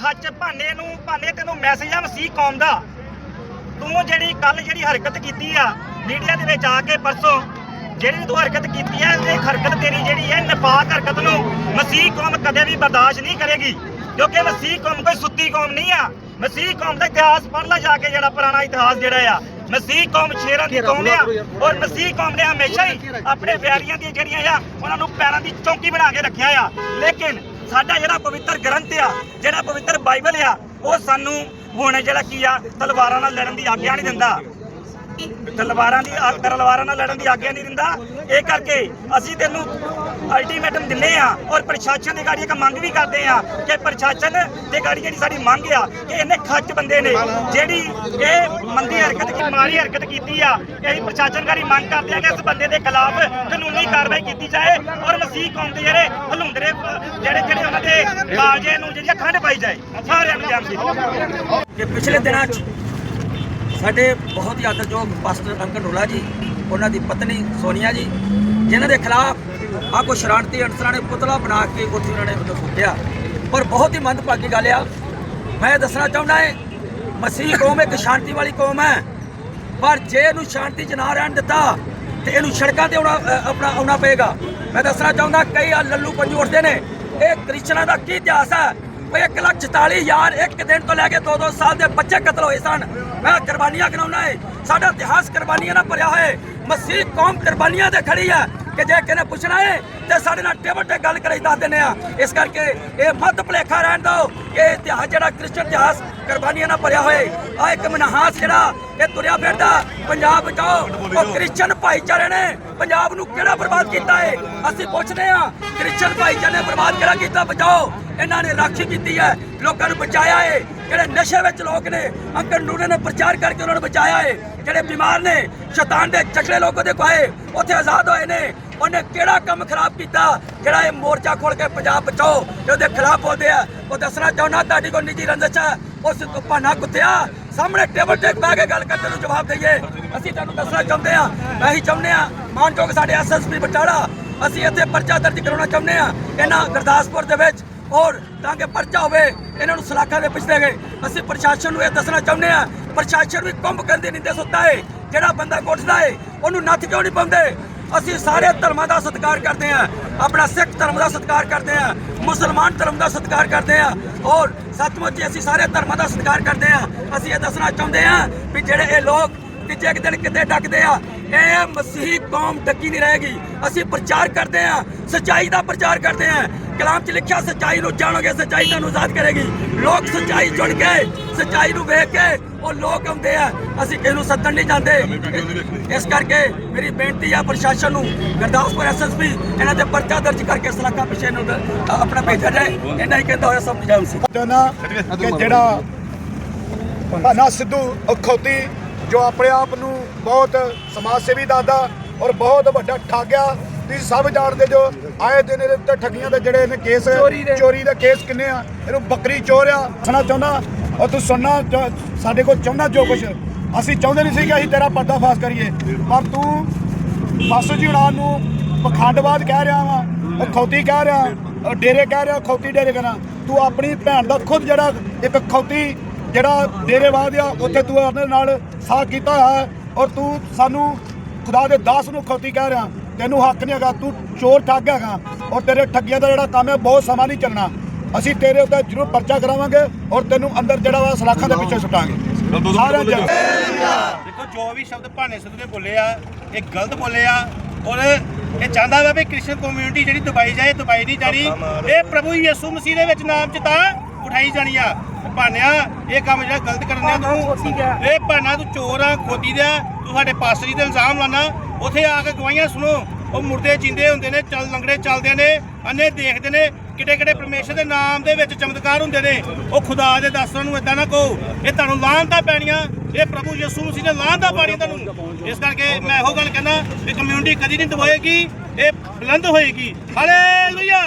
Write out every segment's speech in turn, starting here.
ਤੇ ਭਾਨੇ ਨੂੰ ਭਾਨੇ ਤੈਨੂੰ ਮੈਸੇਜ ਆ ਮਸੀਹ ਕੌਮ ਦਾ। ਤੂੰ ਜਿਹੜੀ ਕੱਲ ਜਿਹੜੀ ਹਰਕਤ ਕੀਤੀ ਆ ਮੀਡੀਆ ਦੇ ਵਿੱਚ ਆ ਕੇ ਪਰਸੋਂ ਜਿਹੜੀ ਤੂੰ ਹਰਕਤ ਕੀਤੀ ਹੈ ਇਹ ਹਰਕਤ ਤੇਰੀ ਜਿਹੜੀ ਹੈ ਨਫਾਕ ਹਰਕਤ ਨੂੰ ਮਸੀਹ ਕੌਮ ਕਦੇ ਵੀ ਬਰਦਾਸ਼ਤ ਨਹੀਂ ਕਰੇਗੀ। ਕਿਉਂਕਿ ਮਸੀਹ ਕੌਮ ਕੋਈ ਸੁੱਤੀ ਕੌਮ ਨਹੀਂ ਆ। ਮਸੀਹ ਕੌਮ ਦਾ ਇਤਿਹਾਸ ਪੜ੍ਹ ਲੈ ਜਾ ਕੇ ਜਿਹੜਾ ਪੁਰਾਣਾ ਇਤਿਹਾਸ ਜਿਹੜਾ ਆ। ਮਸੀਹ ਕੌਮ ਸ਼ੇਰਾਂ ਦੀ ਕੌਮ ਆ ਔਰ ਮਸੀਹ ਕੌਮ ਨੇ ਹਮੇਸ਼ਾ ਹੀ ਆਪਣੇ ਪਿਆਰੀਆਂ ਦੀਆਂ ਜਿਹੜੀਆਂ ਆ ਉਹਨਾਂ ਨੂੰ ਪੈਰਾਂ ਦੀ ਚੌਂਕੀ ਬਣਾ ਕੇ ਰੱਖਿਆ ਆ। ਲੇਕਿਨ ਸਾਡਾ ਜਿਹੜਾ ਪਵਿੱਤਰ ਗ੍ਰੰਥ ਆ, ਜਿਹੜਾ ਪਵਿੱਤਰ ਬਾਈਬਲ ਆ, ਉਹ ਸਾਨੂੰ ਹੁਣ ਜਿਹੜਾ ਕੀ ਆ, ਤਲਵਾਰਾਂ ਨਾਲ ਲੜਨ ਦੀ ਆਗਿਆ ਨਹੀਂ ਦਿੰਦਾ। ਤਲਵਾਰਾਂ ਦੀ ਤਲਵਾਰਾਂ ਨਾਲ ਲੜਨ ਦੀ ਆਗਿਆ ਨਹੀਂ ਦਿੰਦਾ। ਇਹ ਕਰਕੇ ਅਸੀਂ ਤੈਨੂੰ ਅਲਟੀਮੇਟਮ ਦਿੰਨੇ ਆ ਔਰ ਪ੍ਰਸ਼ਾਸਨ ਦੀ ਗਾੜੀ ਇੱਕ ਮੰਗ ਵੀ ਕਰਦੇ ਆ ਕਿ ਪ੍ਰਸ਼ਾਸਨ ਦੇ ਗਾੜੀ ਜਿਹੜੀ ਸਾਡੀ ਮੰਗ ਆ ਕਿ ਇਹਨੇ ਖੱਚ ਬੰਦੇ ਨੇ ਜਿਹੜੀ ਇਹ ਮੰਦੀ ਹਰਕਤ ਕੀ ਮਾਰੀ ਹਰਕਤ ਕੀਤੀ ਆ ਇਹ ਪ੍ਰਸ਼ਾਸਨ ਗਾੜੀ ਮੰਗ ਕਰਦੇ ਆ ਕਿ ਇਸ ਬੰਦੇ ਦੇ ਖਿਲਾਫ ਕਾਨੂੰਨੀ ਕਾਰਵਾਈ ਕੀਤੀ ਜਾਏ ਔਰ ਮਸੀਹ ਕੌਮ ਦੇ ਜਿਹੜੇ ਹਲੁੰਦਰੇ, ਜਿਹੜੇ ਜਿਹੜੇ ਉਹਨਾਂ ਦੇ ਕਾਲਜੇ ਨੂੰ ਜਿਹੜੀ ਖੰਡ ਪਾਈ ਜਾਏ, ਸਾਰਿਆਂ ਨੂੰ ਜਾਣ ਕਿ। ਪਿਛਲੇ ਦਿਨਾਂ 'ਚ ਸਾਡੇ ਬਹੁਤ ਹੀ ਆਦਰਯੋਗ ਪਾਸਟਰ ਅੰਕਲ ਰੋਲਾ ਜੀ, ਉਹਨਾਂ ਦੀ ਪਤਨੀ ਸੋਨੀਆ ਜੀ, ਜਿਨ੍ਹਾਂ ਦੇ ਖਿਲਾਫ ਆ ਕੋ ਸ਼ਰਾਰਤੀ ਅਨਸਰਾਂ ਨੇ ਪੁਤਲਾ ਬਣਾ ਕੇ ਉੱਥੇ ਉਹਨਾਂ ਨੇ ਉਹਨੂੰ ਫੁੱਟਿਆ ਪਰ ਬਹੁਤ ਹੀ ਮੰਦਭਾਗੀ ਗੱਲ ਆ। ਮੈਂ ਦੱਸਣਾ ਚਾਹੁੰਦਾ ਹੈ, ਮਸੀਹ ਕੌਮ ਇੱਕ ਸ਼ਾਂਤੀ ਵਾਲੀ ਕੌਮ ਹੈ। ਪਰ ਜੇ ਇਹਨੂੰ ਸ਼ਾਂਤੀ 'ਚ ਨਾ ਰਹਿਣ ਦਿੱਤਾ, ਤੇ ਇਹਨੂੰ ਸੜਕਾਂ ਤੇ ਆਉਣਾ ਆਪਣਾ ਆਉਣਾ ਪਏਗਾ। ਮੈਂ ਦੱਸਣਾ ਚਾਹੁੰਦਾ, ਕਈ ਆ ਲੱਲੂ ਪੰਜੂ ਉੱਠਦੇ ਨੇ। ਇਹ ਕ੍ਰਿਸਚਨਾਂ ਦਾ ਕੀ ਇਤਿਹਾਸ ਹੈ? ਉਹ 1 ਲੱਖ 44 ਹਜ਼ਾਰ ਇੱਕ ਦਿਨ ਤੋਂ ਲੈ ਕੇ 2-2 ਸਾਲ ਦੇ ਬੱਚੇ ਕਤਲ ਹੋਏ ਸਨ। ਮੈਂ ਕੁਰਬਾਨੀਆਂ ਕਰਾਉਣਾ ਹੈ। ਸਾਡਾ ਇਤਿਹਾਸ ਕੁਰਬਾਨੀਆਂ ਨਾਲ ਭਰਿਆ ਹੋਇਆ ਹੈ। ਮਸੀਹ ਕੌਮ ਕੁਰਬਾਨੀਆਂ ਤੇ ਖੜੀ ਹੈ। ਕਿ ਜੇ ਕਿਨੇ ਪੁੱਛਣਾ ਹੈ ਤੇ ਸਾਡੇ ਨਾਲ ਟੇਬਲ ਤੇ ਗੱਲ ਕਰੀ ਦੱਸ ਦਿੰਦੇ ਆ। ਇਸ ਕਰਕੇ ਇਹ ਮੱਧ ਭੁਲੇਖਾ ਰਹਿਣ ਦਿਓ ਕਿ ਇਤਿਹਾਸ ਜਿਹੜਾ ਕ੍ਰਿਸਚਨ ਇਤਿਹਾਸ ਕੁਰਬਾਨੀਆਂ ਨਾਲ ਭਰਿਆ ਹੋਇਆ ਆ ਇੱਕ ਮਨਹਾਸ ਜਿਹੜਾ ਇਹ ਤੁਰਿਆ ਫਿਰਦਾ, ਪੰਜਾਬ ਬਚਾਓ, ਉਹ ਕ੍ਰਿਸਚਨ ਭਾਈਚਾਰੇ ਨੇ ਪੰਜਾਬ ਨੂੰ ਕਿਹੜਾ ਬਰਬਾਦ ਕੀਤਾ ਹੈ ਅਸੀਂ ਪੁੱਛਦੇ ਆ ਕ੍ਰਿਸਚਨ ਭਾਈਚਾਰੇ ਨੇ ਬਰਬਾਦ ਕਿਹੜਾ ਕੀਤਾ? ਬਚਾਓ। ਇਹਨਾਂ ਨੇ ਰਾਖੀ ਕੀਤੀ ਹੈ, ਲੋਕਾਂ ਨੂੰ ਬਚਾਇਆ ਹੈ ਜਿਹੜੇ ਨਸ਼ੇ ਵਿੱਚ ਲੋਕ ਨੇ, ਅੰਕਲ ਨੂਰੇ ਨੇ ਪ੍ਰਚਾਰ ਕਰਕੇ ਉਹਨਾਂ ਨੂੰ ਬਚਾਇਆ ਹੈ ਜਿਹੜੇ ਬਿਮਾਰ ਨੇ, ਸ਼ੈਤਾਨ ਦੇ ਚਕਲੇ ਲੋਕਾਂ ਦੇ ਪਾਏ ਉੱਥੇ ਆਜ਼ਾਦ ਹੋਏ ਨੇ। ਉਹਨੇ ਕਿਹੜਾ ਕੰਮ ਖਰਾਬ ਕੀਤਾ? ਜਿਹੜਾ ਇਹ ਮੋਰਚਾ ਖੋਲ ਕੇ ਪੰਜਾਬ ਬਚਾਓ ਉਹਦੇ ਖਿਲਾਫ ਬੋਲਦੇ ਆ, ਉਹ ਦੱਸਣਾ ਚਾਹੁੰਦਾ ਤੁਹਾਡੀ ਕੋਈ ਨਿੱਜੀ ਰੰਜਿਸ਼ ਹੈ ਉਸ ਤੋਂ ਭਾਨਾ ਕੁੱਤਿਆ ਸਾਹਮਣੇ ਟੇਬਲ ਤੇ ਬਹਿ ਕੇ ਗੱਲ ਕਰਦੇ ਨੂੰ ਜਵਾਬ ਦਈਏ। ਅਸੀਂ ਤੁਹਾਨੂੰ ਦੱਸਣਾ ਚਾਹੁੰਦੇ ਆ, ਮੈਂ ਹੀ ਚਾਹੁੰਦੇ ਆ, ਮਾਨਯੋਗ ਸਾਡੇ ਐਸਐਸਪੀ ਬਟਾਲਾ, ਅਸੀਂ ਇੱਥੇ ਪਰਚਾ ਦਰਜ ਕਰਾਉਣਾ ਚਾਹੁੰਦੇ ਆ, ਇਹਨਾਂ ਗੁਰਦਾਸਪੁਰ ਦੇ ਵਿੱਚ ਔਰ ਤਾਂ ਕਿ ਪਰਚਾ ਹੋਵੇ, ਇਹਨਾਂ ਨੂੰ ਸਲਾਖਾਂ ਦੇ ਪਿਛਲੇ ਗਏ ਅਸੀਂ ਪ੍ਰਸ਼ਾਸਨ ਨੂੰ ਇਹ ਦੱਸਣਾ ਚਾਹੁੰਦੇ ਆ ਪ੍ਰਸ਼ਾਸਨ ਵੀ ਕੁੰਭ ਕਰਨ ਦੀ ਨਿੰਦੇ ਸੁੱਤਾ ਹੈ, ਜਿਹੜਾ ਬੰਦਾ ਕੋਠਦਾ ਏ ਉਹਨੂੰ ਨੱਥ ਕਿਉਂ ਨਹੀਂ ਪਾਉਂਦੇ? ਅਸੀਂ ਸਾਰੇ ਧਰਮਾਂ ਦਾ ਸਤਿਕਾਰ ਕਰਦੇ ਆ ਆਪਣਾ ਸਿੱਖ ਧਰਮ ਦਾ ਸਤਿਕਾਰ ਕਰਦੇ ਆ ਮੁਸਲਮਾਨ ਧਰਮ ਦਾ ਸਤਿਕਾਰ ਕਰਦੇ ਆ ਔਰ ਸੱਚਮੁੱਚ ਹੀ ਅਸੀਂ ਸਾਰੇ ਧਰਮਾਂ ਦਾ ਸਤਿਕਾਰ ਕਰਦੇ ਆ ਅਸੀਂ ਇਹ ਦੱਸਣਾ ਚਾਹੁੰਦੇ ਆ ਵੀ ਜਿਹੜੇ ਇਹ ਲੋਕ ਤੀਜੇ ਇੱਕ ਦਿਨ ਕਿਤੇ ਡੱਕਦੇ ਆ ਇਹ ਮਸੀਹੀ ਕੌਮ ਡੱਕੀ ਨਹੀਂ ਰਹੇਗੀ। ਅਸੀਂ ਪ੍ਰਚਾਰ ਕਰਦੇ ਆ ਸੱਚਾਈ ਦਾ ਪ੍ਰਚਾਰ ਕਰਦੇ ਆ। ਕਲਾਮ 'ਚ ਲਿਖਿਆ ਸੱਚਾਈ ਨੂੰ ਜਾਣੋਗੇ ਸੱਚਾਈ ਤੁਹਾਨੂੰ ਆਜ਼ਾਦ ਕਰੇਗੀ। ਲੋਕ ਸੱਚਾਈ ਜੁੜ ਕੇ ਸੱਚਾਈ ਨੂੰ ਵੇਖ ਕੇ ਉਹ ਲੋਕ ਆਉਂਦੇ ਆ। ਅਸੀਂ ਕਿਸੇ ਨੂੰ ਸੱਦਣ ਨਹੀਂ ਜਾਂਦੇ। ਇਸ ਕਰਕੇ ਮੇਰੀ ਬੇਨਤੀ ਆ ਪ੍ਰਸ਼ਾਸਨ ਨੂੰ ਗੁਰਦਾਸਪੁਰ ਐਸਐਸਪੀ ਇਹਨਾਂ ਤੇ ਪਰਚਾ ਦਰਜ ਕਰਕੇ ਸਲਾਖਾ ਪਿਛੇ ਨੂੰ ਆਪਣਾ ਭੇਜਿਆ ਜਾਏ। ਇਹਨਾਂ ਹੀ ਕਹਿੰਦਾ ਹੋਇਆ ਸਭ ਜਾਮ ਸੀ। ਨਾ ਕਿ ਜਿਹੜਾ ਭਾਨਾ ਸਿੱਧੂ ਅਖੌਤੀ ਜੋ ਆਪਣੇ ਆਪ ਨੂੰ ਬਹੁਤ ਸਮਾਜ ਸੇਵੀ ਦੱਸਦਾ ਔਰ ਬਹੁਤ ਵੱਡਾ ਠਾਗਿਆ ਤੁਸੀਂ ਸਭ ਜਾਣਦੇ ਜੋ ਆਏ ਦਿਨ ਇਹਦੇ ਉੱਤੇ ਠੱਗੀਆਂ ਦੇ ਜਿਹੜੇ ਨੇ ਕੇਸ ਚੋਰੀ ਦੇ। ਕੇਸ ਕਿੰਨੇ ਆ ਇਹਨੂੰ ਬੱਕਰੀ ਚੋਰ ਆ ਸੁਣਾ ਚਾਹੁੰਦਾ? ਔਰ ਤੂੰ ਸੁਣਨਾ ਸਾਡੇ ਕੋਲ ਚਾਹੁੰਦਾ ਜੋ ਕੁਛ। ਅਸੀਂ ਚਾਹੁੰਦੇ ਨਹੀਂ ਸੀ ਕਿ ਅਸੀਂ ਤੇਰਾ ਪਰਦਾਫਾਸ਼ ਕਰੀਏ। ਪਰ ਤੂੰ ਬਾਸੂ ਜੀ ਹੁਣਾਂ ਨੂੰ ਪਖੰਡਵਾਦ ਕਹਿ ਰਿਹਾ ਵਾ ਖੌਤੀ ਕਹਿ ਰਿਹਾ ਅਹ ਡੇਰੇ ਕਹਿ ਰਿਹਾ ਖੌਤੀ ਡੇਰੇ ਕਰਾਂ ਤੂੰ ਆਪਣੀ ਭੈਣ ਦਾ ਖੁਦ ਜਿਹੜਾ ਇੱਕ ਖੌਤੀ ਜਿਹੜਾ ਡੇਰੇਵਾਦ ਆ ਉੱਥੇ ਤੂੰ ਆਪਣੇ ਨਾਲ ਸਾਥ ਕੀਤਾ ਹੋਇਆ ਹੈ ਔਰ ਤੂੰ ਸਾਨੂੰ ਖੁਦਾ ਦੇ ਦਾਸ ਨੂੰ ਖੌਤੀ ਕਹਿ ਰਿਹਾ। ਤੈਨੂੰ ਹੱਕ ਨਹੀਂ ਹੈਗਾ ਤੂੰ ਚੋਰ ਠੱਗ ਹੈਗਾ। ਔਰ ਤੇਰੇ ਠੱਗੀਆਂ ਦਾ ਜਿਹੜਾ ਕੰਮ ਹੈ ਬਹੁਤ ਸਮਾਂ ਨਹੀਂ ਚੱਲਣਾ। ਅਸੀਂ ਤੇਰੇ ਉੱਤੇ ਜ਼ਰੂਰ ਪਰਚਾ ਕਰਾਵਾਂਗੇ ਔਰ ਤੈਨੂੰ ਅੰਦਰ ਜਿਹੜਾ ਵਾ ਸਲਾਖਾਂ ਦੇ ਪਿੱਛੇ ਸੁੱਟਾਂਗੇ। ਸਾਰਿਆਂ ਜਨ ਦੇਖੋ ਜੋ ਵੀ ਸ਼ਬਦ ਭਾਨੇ ਸਿੱਧੂ ਨੇ ਬੋਲੇ ਆ ਇਹ ਗਲਤ ਬੋਲੇ ਆ ਔਰ ਇਹ ਚਾਹੁੰਦਾ ਵਾ ਵੀ ਕ੍ਰਿਸਚਨ ਕਮਿਊਨਿਟੀ ਜਿਹੜੀ ਦਬਾਈ ਜਾਏ ਦਬਾਈ ਨਹੀਂ ਜਾਣੀ। ਇਹ ਪ੍ਰਭੂ ਯਿਸੂ ਮਸੀਹ ਦੇ ਵਿੱਚ ਨਾਮ ਚ ਤਾਂ ਉਠਾਈ ਜਾਣੀ ਆ। ਭਾਨਿਆ ਇਹ ਕੰਮ ਜਿਹੜਾ ਗਲਤ ਕਰਨ ਆ ਤੂੰ। ਇਹ ਭਾਨਾ ਤੂੰ ਚੋਰ ਆ ਖੋਦੀ ਦਾ ਤੂੰ ਸਾਡੇ ਪਾਸਟਰ ਜੀ ਤੇ ਇਲਜ਼ਾਮ ਲਾਣਾ ਉੱਥੇ ਆ ਕੇ ਗਵਾਹੀਆਂ ਸੁਣੋ। ਉਹ ਮੁਰਦੇ ਜਿੰਦੇ ਹੁੰਦੇ ਨੇ ਚੱਲ ਲੰਗੜੇ ਚੱਲਦੇ ਨੇ ਅੰਨੇ ਦੇਖਦੇ ਨੇ ਕਿਤੇ ਕਿਤੇ ਪਰਮੇਸ਼ਰ ਦੇ ਨਾਮ ਦੇ ਵਿੱਚ ਚਮਤਕਾਰ ਹੁੰਦੇ ਨੇ। ਉਹ ਖੁਦਾ ਦੇ ਦਾਸਾਂ ਨੂੰ ਇਦਾਂ ਨਾ ਕਹੋ। ਇਹ ਤੁਹਾਨੂੰ ਲਾਹਨਤਾਂ ਪੈਣੀਆਂ। ਇਹ ਪ੍ਰਭੂ ਯਿਸੂ ਮਸੀਹ ਨੇ ਲਾਹਨਤਾਂ ਪਾਣੀਆਂ ਤੁਹਾਨੂੰ। ਇਸ ਕਰਕੇ ਮੈਂ ਇਹੋ ਗੱਲ ਕਹਿੰਦਾ ਕਿ ਕਮਿਊਨਿਟੀ ਕਦੀ ਨਹੀਂ ਦਬਾਏਗੀ। ਇਹ ਬੁਲੰਦ ਹੋਏਗੀ। ਹਾਲੇਲੂਇਆ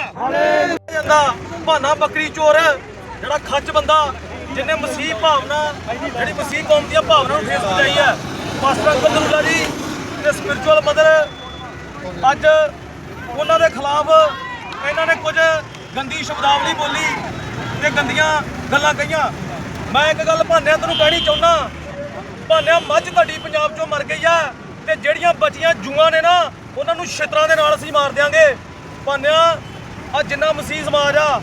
ਜਾਂਦਾ ਬਹਾਨਾ ਬੱਕਰੀ ਚੋਰ। ਜਿਹੜਾ ਖੱਚ ਬੰਦਾ, ਜਿਹਨੇ ਮਸੀਹ ਭਾਵਨਾ, ਜਿਹੜੀ ਮਸੀਹ ਕੌਮ ਦੀਆਂ ਭਾਵਨਾ ਨੂੰ ਠੇਸ ਪਹੁੰਚਾਈ ਹੈ। ਮਾਸਟਰ ਅੰਕਲ ਜੀ ਤੇ ਸਪਿਰਚੁਅਲ ਮਦਰ ਅੱਜ ਉਹਨਾਂ ਦੇ ਖਿਲਾਫ ਇਹਨਾਂ ਨੇ ਕੁਝ ਗੰਦੀ ਸ਼ਬਦਾਵਲੀ ਬੋਲੀ ਤੇ ਗੰਦੀਆਂ ਗੱਲਾਂ ਕਹੀਆਂ। ਮੈਂ ਇੱਕ ਗੱਲ ਭਾਨਿਆ ਤੈਨੂੰ ਕਹਿਣੀ ਚਾਹੁੰਦਾ, ਭਾਨਿਆ ਮੱਝ ਤੁਹਾਡੀ ਪੰਜਾਬ 'ਚੋਂ ਮਰ ਗਈ ਆ ਤੇ ਜਿਹੜੀਆਂ ਬਚੀਆਂ ਜੂਆਂ ਨੇ ਨਾ, ਉਹਨਾਂ ਨੂੰ ਛਿੱਤਰਾਂ ਦੇ ਨਾਲ ਅਸੀਂ ਮਾਰ ਦਿਆਂਗੇ। ਭਾਨਿਆ ਆ ਜਿੰਨਾ ਮਸੀਹ ਸਮਾਜ ਆ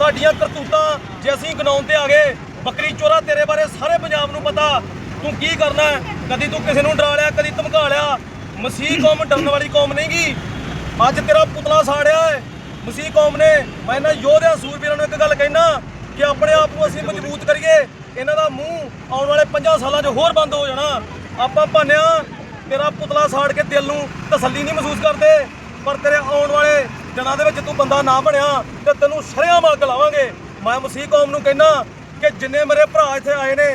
ਤੁਹਾਡੀਆਂ ਕਰਤੂਤਾਂ ਜੇ ਅਸੀਂ ਗਨਾਉਣ ਤੇ ਆ ਗਏ, ਬੱਕਰੀ ਚੋਰਾ ਤੇਰੇ ਬਾਰੇ ਸਾਰੇ ਪੰਜਾਬ ਨੂੰ ਪਤਾ। ਤੂੰ ਕੀ ਕਰਨਾ ਕਦੀ ਤੂੰ ਕਿਸੇ ਨੂੰ ਡਰਾ ਲਿਆ, ਕਦੀ ਧਮਕਾ ਲਿਆ। ਮਸੀਹ ਕੌਮ ਡਰਨ ਵਾਲੀ ਕੌਮ ਨਹੀਂਗੀ ਅੱਜ ਤੇਰਾ ਪੁਤਲਾ ਸਾੜਿਆ ਹੈ। ਮਸੀਹ ਕੌਮ ਨੇ, ਮੈਂ ਇਹਨਾਂ ਯੋਧਿਆਂ, ਸੂਰਬੀਰਾਂ ਨੂੰ ਇੱਕ ਗੱਲ ਕਹਿਣਾ ਕਿ ਆਪਣੇ ਆਪ ਨੂੰ ਅਸੀਂ ਮਜ਼ਬੂਤ ਕਰੀਏ। ਇਹਨਾਂ ਦਾ ਮੂੰਹ ਆਉਣ ਵਾਲੇ 50 ਸਾਲਾਂ 'ਚ ਹੋਰ ਬੰਦ ਹੋ ਜਾਣਾ। ਆਪਾਂ ਭਾਨਿਆ, ਤੇਰਾ ਪੁਤਲਾ ਸਾੜ ਕੇ ਦਿਲ ਨੂੰ ਤਸੱਲੀ ਨਹੀਂ ਮਹਿਸੂਸ ਕਰਦੇ, ਪਰ ਤੇਰੇ ਆਉਣ ਵਾਲੇ ਦਿਨਾਂ ਦੇ ਵਿੱਚ ਤੂੰ ਬੰਦਾ ਨਾ ਬਣਿਆ ਤੇ ਤੈਨੂੰ ਸ਼ਰਿਆਮ ਅੱਗ ਲਾਵਾਂਗੇ। ਮੈਂ ਮਸੀਹ ਕੌਮ ਨੂੰ ਕਹਿਣਾ ਕਿ ਜਿੰਨੇ ਮੇਰੇ ਭਰਾ ਇੱਥੇ ਆਏ ਨੇ,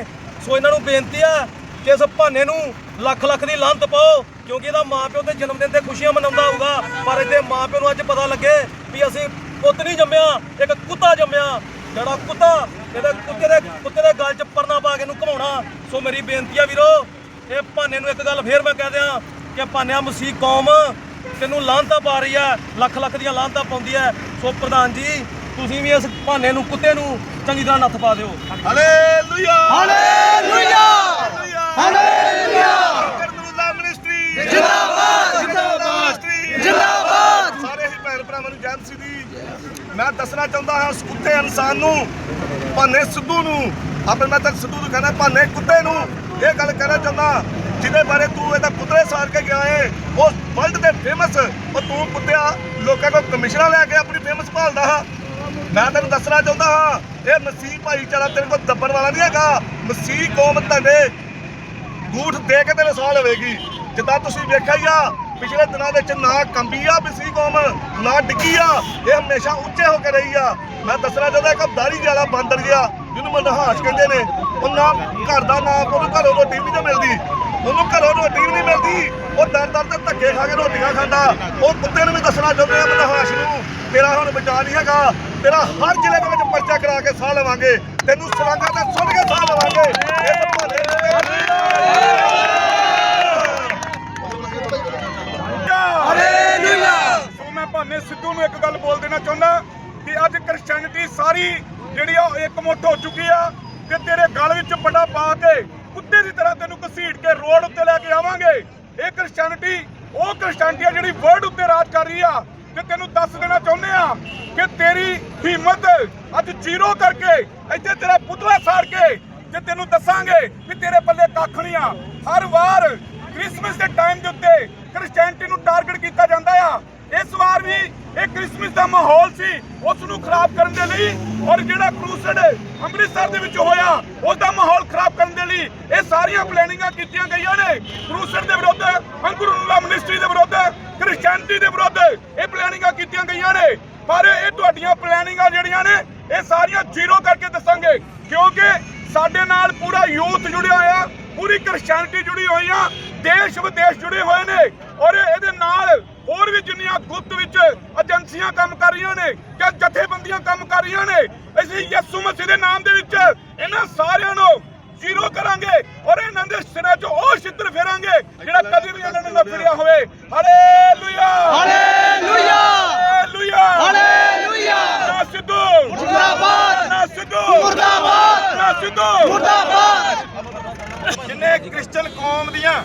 ਸੋ ਇਹਨਾਂ ਨੂੰ ਬੇਨਤੀ ਆ ਕਿ ਇਸ ਭਾਨੇ ਨੂੰ ਲੱਖ ਲੱਖ ਦੀ ਲਾਂਤ ਪਾਓ, ਕਿਉਂਕਿ ਇਹਦਾ ਮਾਪਿਓ ਤੇ ਜਨਮ ਦਿਨ ਤੇ ਖੁਸ਼ੀਆਂ ਮਨਾਉਂਦਾ ਹੋਊਗਾ। ਪਰ ਇਹਦੇ ਮਾਪਿਓ ਨੂੰ ਅੱਜ ਪਤਾ ਲੱਗੇ ਵੀ ਅਸੀਂ ਪੁੱਤ ਨਹੀਂ ਜੰਮਿਆ, ਇੱਕ ਕੁੱਤਾ ਜੰਮਿਆ। ਜਿਹੜਾ ਕੁੱਤਾ ਇਹਦੇ ਕੁੱਤੇ ਦੇ ਕੁੱਤੇ ਦੇ ਗਲ 'ਚ ਪਰਨਾ ਪਾ ਕੇ ਇਹਨੂੰ ਘਮਾਉਣਾ, ਸੋ ਮੇਰੀ ਬੇਨਤੀ ਆ ਵੀਰੋ, ਇਹ ਭਾਨੇ ਨੂੰ ਇੱਕ ਗੱਲ ਫੇਰ ਮੈਂ ਕਹਿ ਦਿਆਂ ਕਿ ਭਾਨਿਆ ਮਸੀਹ ਕੌਮ ਤੈਨੂੰ ਲਾਂਤਾਂ ਪਾ ਰਹੀ ਆ ਲੱਖ ਲੱਖ ਦੀਆਂ ਲਾਂਤਾਂ ਪਾਉਂਦੀ ਐ ਸੋ ਪ੍ਰਧਾਨ ਜੀ ਤੁਸੀਂ ਵੀ ਇਸ ਭਾਨੇ ਨੂੰ ਕੁੱਤੇ ਨੂੰ ਚੰਗੀ ਤਰ੍ਹਾਂ ਨੱਥ ਪਾ ਦਿਓ। ਹਾਲੇਲੂਇਆ! ਹਾਲੇਲੂਇਆ! ਹਾਲੇਲੂਇਆ! ਕਰਨੂਲਾ ਮਿਨਿਸਟਰੀ ਜਿੰਦਾਬਾਦ! ਜਿੰਦਾਬਾਦ! ਜਿੰਦਾਬਾਦ! ਸਾਰੇ ਹੀ ਭੈਣ ਭਰਾਵਾਂ ਨੂੰ ਜੈ ਮਸੀਹ ਦੀ। ਮੈਂ ਦੱਸਣਾ ਚਾਹੁੰਦਾ ਹਾਂ ਉਸ ਕੁੱਤੇ ਇਨਸਾਨ ਨੂੰ ਭਾਨੇ ਸਿੱਧੂ ਨੂੰ ਆਪਣੇ ਮੈਂ ਤਾਂ ਸਿੱਧੂ ਨੂੰ ਕਹਿੰਦਾ ਭਾਨੇ ਕੁੱਤੇ ਨੂੰ ਇਹ ਗੱਲ ਕਹਿਣਾ ਚਾਹੁੰਦਾ ਜਿਹਦੇ ਬਾਰੇ ਤੂੰ ਇਹਦਾ ਪੁੱਤਰੇ ਸਾਰ ਕੇ ਗਿਆ ਏ, ਉਹ ਵਰਲਡ ਦੇ ਫੇਮਸ ਉਹ ਤੂੰ ਕੁੱਤਿਆ ਲੋਕਾਂ ਕੋਲ ਕਮਿਸ਼ਨਾਂ ਲੈ ਕੇ ਆਪਣੀ ਫੇਮਸ ਭਾਲਦਾ ਹਾਂ। ਮੈਂ ਤੈਨੂੰ ਦੱਸਣਾ ਚਾਹੁੰਦਾ ਹਾਂ, ਇਹ ਮਸੀਹ ਭਾਈਚਾਰਾ ਤੇਰੇ ਕੋਲ ਦੱਬਣ ਵਾਲਾ ਨਹੀਂ ਹੈਗਾ। ਮਸੀਹ ਕੌਮ ਤੁਹਾਡੇ ਗੂਠ ਦੇ ਕੇ ਤੇ ਰਸਾਲ ਹੋਵੇਗੀ ਜਿੱਦਾਂ ਤੁਸੀਂ ਵੇਖਿਆ ਹੀ ਆ, ਪਿਛਲੇ ਦਿਨਾਂ ਵਿੱਚ ਨਾ ਕੰਬੀ ਆ ਮਸੀਹ ਕੌਮ, ਨਾ ਡਿੱਗੀ ਆ, ਇਹ ਹਮੇਸ਼ਾ ਉੱਚੇ ਹੋ ਕੇ ਰਹੀ ਆ। ਮੈਂ ਦੱਸਣਾ ਚਾਹੁੰਦਾ ਇੱਕ ਦਾੜੀ ਵਾਲਾ ਬਾਂਦਰ ਗਿਆ ਜਿਹਨੂੰ ਮਨਹਾਸ ਕਹਿੰਦੇ ਨੇ। ਉਹ ਨਾ ਘਰ ਦਾ ਨਾ ਉਹਨੂੰ ਘਰੋਂ ਰੋਟੀ ਵੀ ਨਹੀਂ ਮਿਲਦੀ। ਉਹਨੂੰ ਘਰੋਂ ਰੋਟੀ ਵੀ ਨਹੀਂ ਮਿਲਦੀ। ਉਹ ਦਰ ਦਰ ਤੇ ਧੱਕੇ ਖਾ ਕੇ ਰੋਟੀਆਂ ਖਾਂਦਾ। ਉਹ ਕੁੱਤੇ ਨੂੰ ਵੀ ਦੱਸਣਾ ਚਾਹੁੰਦੇ ਆ ਮਨਹਾਸ ਨੂੰ। ਤੇਰਾ ਹੁਣ ਬਚਾ ਨਹੀਂ ਹੈਗਾ। ਤੇਰਾ ਹਰ ਜ਼ਿਲ੍ਹੇ ਦੇ ਵਿੱਚ ਪਰਚਾ ਕਰਾ ਕੇ ਸਾਹ ਲਵਾਂਗੇ। ਤੈਨੂੰ ਸਲਾਂਗਾ ਤੇ ਸੁੱਟ ਕੇ ਸਾਹ ਲਵਾਂਗੇ। ਇਹ ਭਾਨੇ ਸਿੱਧੂ ਨੂੰ ਇੱਕ ਗੱਲ ਬੋਲ ਦੇਣਾ ਚਾਹੁੰਦਾ ਕਿ ਅੱਜ ਕ੍ਰਿਸਚੀਅਨਿਟੀ ਸਾਰੀ ਜਿਹੜੀ ਆ ਉਹ ਇੱਕਮੁੱਠ ਹੋ ਚੁੱਕੀ ਆ ਤੇ ਤੇਰੇ ਗਲ ਵਿੱਚ ਪੱਡਾ ਪਾ ਕੇ ਕੁੱਤੇ ਦੀ ਤਰ੍ਹਾਂ ਤੈਨੂੰ ਘਸੀਟ ਕੇ ਰੋਡ ਉੱਤੇ ਲੈ ਕੇ ਆਵਾਂਗੇ। ਇਹ ਕ੍ਰਿਸਚੀਅਨਿਟੀ ਉਹ ਕ੍ਰਿਸਚੀਅਨਿਟੀ ਜਿਹੜੀ ਵਰਲਡ ਉੱਤੇ ਰਾਜ ਕਰ ਰਹੀ ਆ। ਤੇ ਤੈਨੂੰ ਦੱਸ ਦੇਣਾ ਚਾਹੁੰਦੇ ਆ ਕਿ ਤੇਰੀ ਹਿੰਮਤ ਅੱਜ ਜ਼ੀਰੋ ਕਰਕੇ ਇੱਥੇ ਤੇਰਾ ਪੁਤਲਾ ਸਾੜ ਕੇ ਤੇ ਤੈਨੂੰ ਦੱਸਾਂਗੇ ਵੀ ਤੇਰੇ ਪੱਲੇ ਕੱਖ ਨਹੀਂ ਆ। ਹਰ ਵਾਰ ਕ੍ਰਿਸਮਸ ਦੇ ਟਾਈਮ ਦੇ ਉੱਤੇ ਕ੍ਰਿਸਚੀਅਨਿਟੀ ਨੂੰ ਟਾਰਗੇਟ ਕੀਤਾ ਜਾਂਦਾ ਆ। ਇਸ ਵਾਰ ਵੀ ਇਹ ਕ੍ਰਿਸਮਸ ਦਾ ਮਾਹੌਲ ਸੀ ਉਸ ਨੂੰ ਖਰਾਬ ਕਰਨ ਦੇ ਲਈ ਔਰ ਜਿਹੜਾ ਕਰੂਸਡ ਅੰਮ੍ਰਿਤਸਰ ਦੇ ਵਿੱਚ ਹੋਇਆ ਉਸ ਦਾ ਮਾਹੌਲ ਖਰਾਬ ਕਰਨ ਦੇ ਲਈ ਇਹ ਸਾਰੀਆਂ ਪਲੈਨਿੰਗਾਂ ਕੀਤੀਆਂ ਗਈਆਂ ਨੇ। ਕਰੂਸਡ ਦੇ ਵਿਰੁੱਧ ਅੰਕੁਰੁੱਲਾ ਮਿਨਿਸਟਰੀ ਦੇ ਵਿਰੁੱਧ ਕ੍ਰਿਸਚੀਅਨਿਟੀ ਦੇ ਵਿਰੁੱਧ ਇਹ ਪਲੈਨਿੰਗਾਂ ਕੀਤੀਆਂ ਗਈਆਂ ਨੇ। ਪਰ ਇਹ ਤੁਹਾਡੀਆਂ ਪਲੈਨਿੰਗਾਂ ਜਿਹੜੀਆਂ ਨੇ, ਇਹ ਸਾਰੀਆਂ ਜ਼ੀਰੋ ਕਰਕੇ ਦੱਸਾਂਗੇ। ਕਿਉਂਕਿ ਸਾਡੇ ਨਾਲ ਪੂਰਾ ਯੂਥ ਜੁੜਿਆ ਹੋਇਆ, ਪੂਰੀ ਕ੍ਰਿਸਚੀਅਨਿਟੀ ਜੁੜੀ ਹੋਈ ਆ ਦੇਸ਼ ਵਿਦੇਸ਼ ਜੁੜੇ ਹੋਏ ਨੇ ਔਰ ਇਹਦੇ ਨਾਲ ਹੋਰ ਵੀ ਜਿੰਨੀਆਂ ਗੁਪਤ ਵਿੱਚ ਏਜੰਸੀਆਂ ਕੰਮ ਕਰ ਰਹੀਆਂ ਨੇ ਜਾਂ ਜਥੇਬੰਦੀਆਂ ਕੰਮ ਕਰ ਰਹੀਆਂ ਨੇ ਅਸੀਂ ਯਿਸੂ ਮਸੀਹ ਦੇ ਨਾਮ ਦੇ ਵਿੱਚ ਇਹਨਾਂ ਸਾਰਿਆਂ ਨੂੰ ਜ਼ੀਰੋ ਕਰਾਂਗੇ ਔਰ ਇਹਨਾਂ ਦੇ ਸਿਰਾਂ 'ਚ ਉਹ ਛਿੱਤਰ ਫੇਰਾਂਗੇ ਜਿਹੜਾ ਕਦੇ ਵੀ ਇਹਨਾਂ ਨੇ ਨਾ ਫਿਰਿਆ ਹੋਵੇ। ਹਾਲੇਲੂਇਆ ਹਾਲੇਲੂਇਆ ਹਾਲੇਲੂਇਆ ਹਾਲੇਲੂਇਆ ਨਾ ਸਿੱਧੂ! ਮੁਰਦਾਬਾਦ! ਨਾ ਸਿੱਧੂ! ਮੁਰਦਾਬਾਦ! ਨਾ ਸਿੱਧੂ! ਮੁਰਦਾਬਾਦ! ਜਿੰਨੇ ਕ੍ਰਿਸਚਨ ਕੌਮ ਦੀਆਂ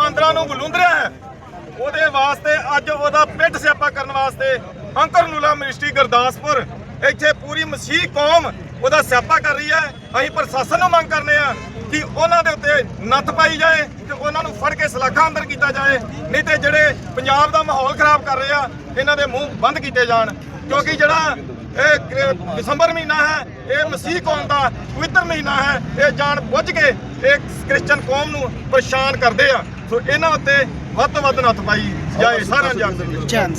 ਆਂਦਰਾਂ ਨੂੰ ਬਲੁੰਦਰਿਆ ਹੈ ਉਹਦੇ ਵਾਸਤੇ ਅੱਜ ਉਹਦਾ ਪਿੱਠ ਸਿਆਪਾ ਕਰਨ ਵਾਸਤੇ ਅੰਕਰ ਨੂਲਾ ਮਿਨਿਸਟਰੀ ਗੁਰਦਾਸਪੁਰ, ਇੱਥੇ ਪੂਰੀ ਮਸੀਹ ਕੌਮ ਉਹਦਾ ਸਿਆਪਾ ਕਰ ਰਹੀ ਹੈ। ਅਸੀਂ ਪ੍ਰਸ਼ਾਸਨ ਨੂੰ ਮੰਗ ਕਰਨੇ ਆ ਕਿ ਉਹਨਾਂ ਦੇ ਉੱਤੇ ਨੱਥ ਪਾਈ ਜਾਏ ਤੇ ਉਹਨਾਂ ਨੂੰ ਫੜ ਕੇ ਸਲਾਖਾਂ ਅੰਦਰ ਕੀਤਾ ਜਾਏ। ਨਹੀਂ ਤੇ ਜਿਹੜੇ ਪੰਜਾਬ ਦਾ ਮਾਹੌਲ ਖਰਾਬ ਕਰ ਰਹੇ ਆ, ਇਹਨਾਂ ਦੇ ਮੂੰਹ ਬੰਦ ਕੀਤੇ ਜਾਣ। ਕਿਉਂਕਿ ਜਿਹੜਾ ਇਹ ਦਸੰਬਰ ਮਹੀਨਾ ਹੈ, ਇਹ ਮਸੀਹ ਕੌਮ ਦਾ ਪਵਿੱਤਰ ਮਹੀਨਾ ਹੈ, ਇਹ ਜਾਣ ਬੁੱਝ ਕੇ ਇਹ ਕ੍ਰਿਸਚਨ ਕੌਮ ਨੂੰ ਪਰੇਸ਼ਾਨ ਕਰਦੇ ਆ। ਸੋ ਇਹਨਾਂ ਉੱਤੇ ਵੱਧ ਤੋਂ ਵੱਧ ਨੱਥ ਪਾਈ ਜਾਏ ਸਾਰਿਆਂ ਨੂੰ ਜਾਣ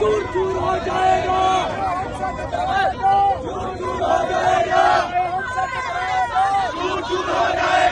दूर दूर हो जाएगा दूर दूर हो जाएगा दूर दूर हो जाएगा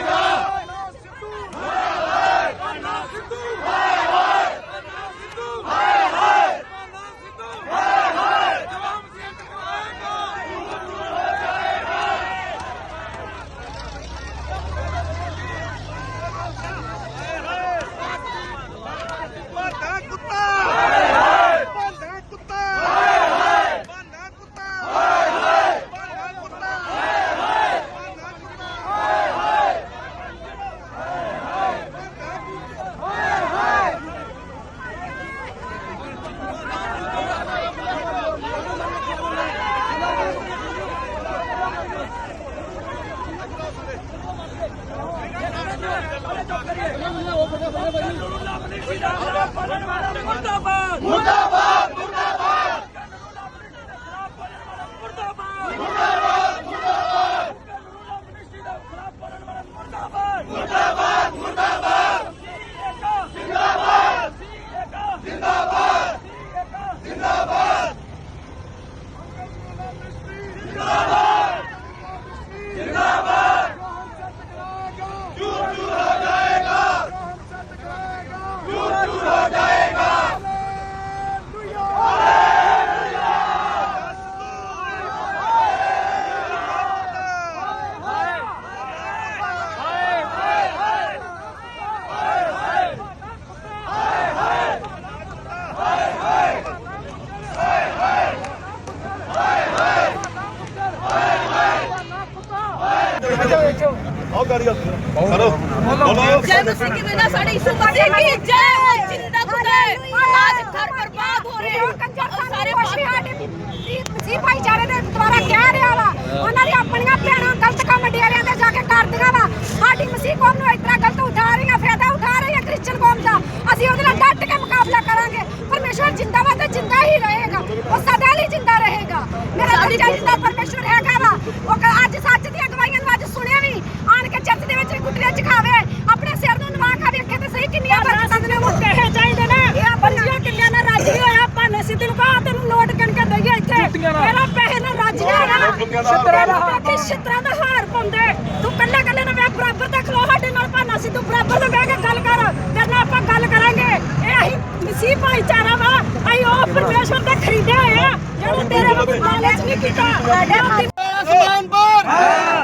ਛਿੱਤਰਾਂ ਪਾਉਂਦੇ। ਤੂੰ ਕੱਲੇ ਕੱਲੇ ਨਾਲ ਵੇ ਬਰਾਬਰ ਤੇ ਖਲੋ, ਸਾਡੇ ਨਾਲ ਭਾਨਾ ਸਿੱਧੂ ਬਰਾਬਰ ਨਾਲ ਬਹਿ ਕੇ ਗੱਲ ਕਰ। ਤੇਰੇ ਆਪਾਂ ਗੱਲ ਕਰਾਂਗੇ। ਇਹ ਅਸੀਂ ਮਸੀਹ ਭਾਈਚਾਰਾ ਵਾ, ਅਸੀਂ ਉਹ ਪਰਮੇਸ਼ਵਰ ਦਾ ਖਰੀਦਿਆ ਹੋਇਆ, ਜਿਹੜਾ ਤੇਰੇ ਵਾਂਗੂ ਲਾਲਚ ਨਹੀਂ ਕੀਤਾ। ਸਾਡੇ ਆਸਮਾਨ ਪਰ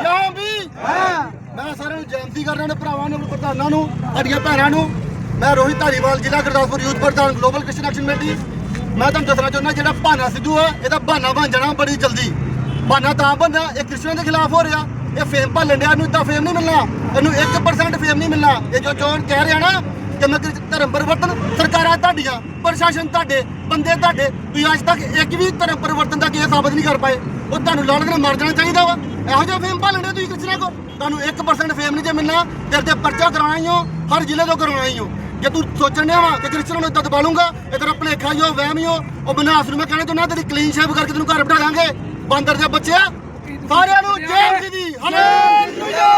ਜਾਂ ਵੀ ਮੈਂ ਸਾਰਿਆਂ ਨੂੰ ਜੈਨਤੀ ਕਰਨਾ ਨੇ ਭਰਾਵਾਂ ਨੂੰ, ਪ੍ਰਧਾਨਾਂ ਨੂੰ, ਸਾਡੀਆਂ ਭੈਣਾਂ ਨੂੰ। ਮੈਂ ਰੋਹਿਤ ਧਾਰੀਵਾਲ ਜ਼ਿਲ੍ਹਾ ਗੁਰਦਾਸਪੁਰ ਯੂਥ ਪ੍ਰਧਾਨ ਗਲੋਬਲ ਕ੍ਰਿਸਚਨ ਐਕਸ਼ਨ ਕਮੇਟੀ ਮੈਂ ਤੁਹਾਨੂੰ ਦੱਸਣਾ ਚਾਹੁੰਦਾ, ਜਿਹੜਾ ਭਾਨਾ ਸਿੱਧੂ ਆ ਇਹਦਾ ਬਹਾਨਾ ਬਣ ਜਾਣਾ ਬੜੀ ਜਲਦੀ। ਬਹਾਨਾ ਤਾਂ ਬਣਨਾ ਇਹ ਕ੍ਰਿਸਚਨਾਂ ਦੇ ਖਿਲਾਫ ਹੋ ਰਿਹਾ। ਇਹ ਫੇਮ ਭਾਲਣ ਡਿਆ ਨੂੰ ਇਦਾਂ ਫੇਮ ਨਹੀਂ ਮਿਲਣਾ। ਇਹਨੂੰ 1% ਫੇਮ ਨਹੀਂ ਮਿਲਣਾ। ਇਹ ਜੋ ਚੋਣ ਕਹਿ ਰਿਹਾ ਨਾ ਕਿ ਮੈਂ ਧਰਮ ਪਰਿਵਰਤਨ ਸਰਕਾਰਾਂ ਤੁਹਾਡੀਆਂ, ਪ੍ਰਸ਼ਾਸਨ ਤੁਹਾਡੇ, ਬੰਦੇ ਤੁਹਾਡੇ ਤੁਸੀਂ ਅੱਜ ਤੱਕ ਇੱਕ ਵੀ ਧਰਮ ਪਰਿਵਰਤਨ ਦਾ ਕੇਸ ਸਾਬਤ ਨਹੀਂ ਕਰ ਪਾਏ। ਉਹ ਤੁਹਾਨੂੰ ਲੜਨ ਨਾਲ ਮਰ ਜਾਣਾ ਚਾਹੀਦਾ ਵਾ। ਇਹੋ ਜਿਹਾ ਫੇਮ ਭਾਲਣ ਦੇ ਤੁਸੀਂ ਕ੍ਰਿਸਚਨਾਂ ਕੋ ਤੁਹਾਨੂੰ 1% ਫੇਮ ਨਹੀਂ ਜੇ ਮਿਲਣਾ ਤੇਰੇ ਤੇ ਪਰਚਾ ਕਰਾਉਣਾ ਹੀ ਹੋ ਹਰ ਜ਼ਿਲ੍ਹੇ ਤੋਂ ਕਰਾਉਣਾ ਹੀ ਹੋ ਜੇ ਤੂੰ ਸੋਚਣ ਡਿਆ ਵਾ ਕਿ ਕ੍ਰਿਸਚਨਾਂ ਨੂੰ ਇਦਾਂ ਦਬਾ ਲੂੰਗਾ ਇਹ ਤੇਰਾ ਭਲੇਖਾ ਹੀ ਹੋ ਵਹਿਮ ਹੀ ਹੋ ਉਹ ਬਨਾਸ ਨੂੰ ਮੈਂ ਕਹਿਣਾ ਚਾਹੁੰਦਾ, ਤੇਰੀ ਕਲੀਨ ਸ਼ੇਪ ਕਰਕੇ ਤੈਨੂੰ ਘਰ ਬਿਠਾ ਦਾਂਗੇ। ਬਾਂਦਰ ਦੇ ਬੱਚਿਆ ਸਾਰਿਆਂ ਨੂੰ ਜੈ ਮਸੀਹ ਦੀ। ਹਾਲੇਲੂਇਆ।